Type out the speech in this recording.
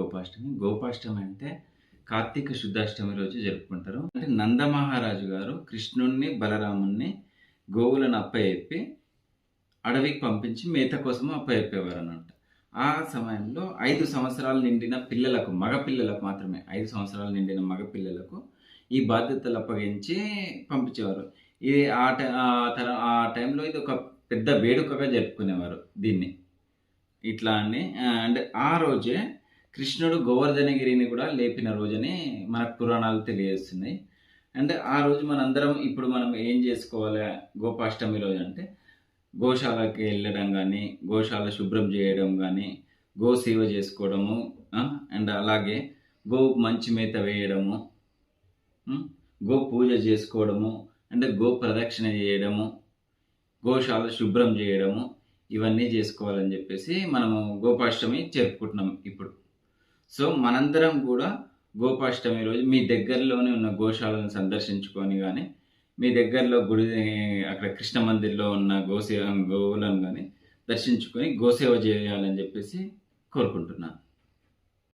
గోపాష్టమి. గోపాష్టమి అంటే కార్తీక శుద్ధాష్టమి రోజు జరుపుకుంటారు. అంటే నందమహారాజు గారు కృష్ణుణ్ణి బలరాముణ్ణి గోవులను అప్పయెప్పి అడవికి పంపించి మేత కోసం అప్పయెప్పేవారు అనమాట ఆ సమయంలో ఐదు సంవత్సరాలు నిండిన పిల్లలకు మగ పిల్లలకు మాత్రమే ఐదు సంవత్సరాలు నిండిన మగ పిల్లలకు ఈ బాధ్యతలు అప్పగించి పంపించేవారు. ఇది ఆ టై ఆ ఆ టైంలో ఇది ఒక పెద్ద వేడుకగా జరుపుకునేవారు దీన్ని. ఇట్లా అని అండ్ ఆ రోజే కృష్ణుడు గోవర్ధనగిరిని కూడా లేపిన రోజని మనకు పురాణాలు తెలియజేస్తున్నాయి. అండ్ ఆ రోజు మనందరం ఇప్పుడు మనం ఏం చేసుకోవాలి గోపాష్టమి రోజు అంటే గోశాలకి వెళ్ళడం కానీ గోశాల శుభ్రం చేయడం కానీ గో సేవ చేసుకోవడము అండ్ అలాగే గో మంచి మేత వేయడము గో పూజ చేసుకోవడము అంటే గో ప్రదక్షిణ చేయడము గోశాల శుభ్రం చేయడము ఇవన్నీ చేసుకోవాలని చెప్పేసి మనము గోపాష్టమి జరుపుకుంటున్నాం ఇప్పుడు. సో మనందరం కూడా గోపాష్టమి రోజు మీ దగ్గరలోనే ఉన్న గోశాలను సందర్శించుకొని కానీ మీ దగ్గరలో గుడి అక్కడ కృష్ణ మందిర్లో ఉన్న గోసేవ గోవులను కానీ దర్శించుకొని గోసేవ చేయాలని చెప్పేసి కోరుకుంటున్నాను.